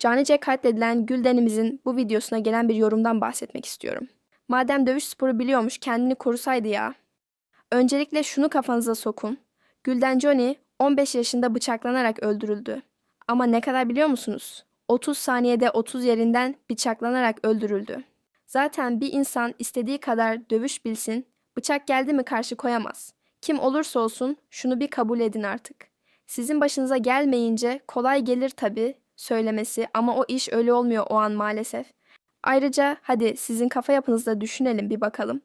Canice katledilen Gülden'imizin bu videosuna gelen bir yorumdan bahsetmek istiyorum. Madem dövüş sporu biliyormuş kendini korusaydı ya. Öncelikle şunu kafanıza sokun. Gülden Johnny 15 yaşında bıçaklanarak öldürüldü. Ama ne kadar biliyor musunuz? 30 saniyede 30 yerinden bıçaklanarak öldürüldü. Zaten bir insan istediği kadar dövüş bilsin, bıçak geldi mi karşı koyamaz. Kim olursa olsun şunu bir kabul edin artık. Sizin başınıza gelmeyince kolay gelir tabii söylemesi ama o iş öyle olmuyor o an maalesef. Ayrıca hadi sizin kafa yapınızda düşünelim bir bakalım.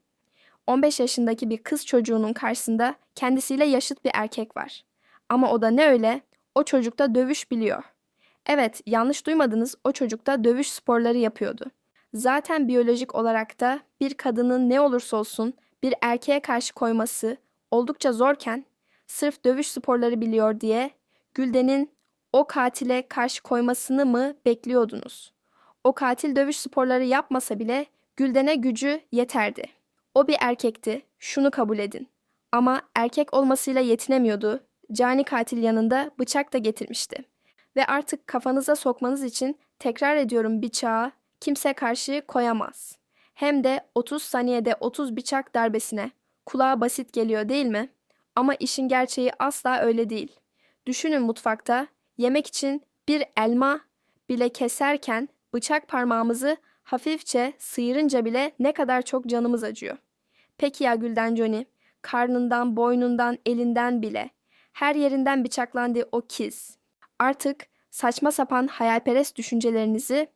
15 yaşındaki bir kız çocuğunun karşısında kendisiyle yaşıt bir erkek var. Ama o da ne öyle? O çocuk da dövüş biliyor. Evet, yanlış duymadınız. O çocuk da dövüş sporları yapıyordu. Zaten biyolojik olarak da bir kadının ne olursa olsun bir erkeğe karşı koyması oldukça zorken sırf dövüş sporları biliyor diye Gülden'in o katile karşı koymasını mı bekliyordunuz? O katil dövüş sporları yapmasa bile Gülden'e gücü yeterdi. O bir erkekti, şunu kabul edin. Ama erkek olmasıyla yetinemiyordu. Cani katil yanında bıçak da getirmişti. Ve artık kafanıza sokmanız için tekrar ediyorum bıçağı kimse karşı koyamaz. Hem de 30 saniyede 30 bıçak darbesine. Kulağa basit geliyor değil mi? Ama işin gerçeği asla öyle değil. Düşünün mutfakta yemek için bir elma bile keserken bıçak parmağımızı hafifçe sıyırınca bile ne kadar çok canımız acıyor. Peki ya Gülden Johnny? Karnından, boynundan, elinden bile. Her yerinden bıçaklandı o kiz. Artık saçma sapan hayalperest düşüncelerinizi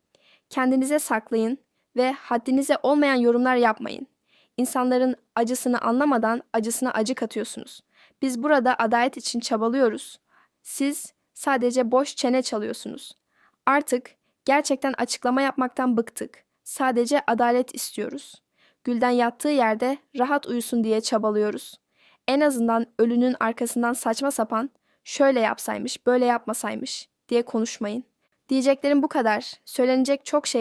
kendinize saklayın ve haddinize olmayan yorumlar yapmayın. İnsanların acısını anlamadan acısına acı katıyorsunuz. Biz burada adalet için çabalıyoruz. Siz sadece boş çene çalıyorsunuz. Artık gerçekten açıklama yapmaktan bıktık. Sadece adalet istiyoruz. Gülden yattığı yerde rahat uyusun diye çabalıyoruz. En azından ölünün arkasından saçma sapan şöyle yapsaymış, böyle yapmasaymış diye konuşmayın. Diyeceklerim bu kadar. Söylenecek çok şey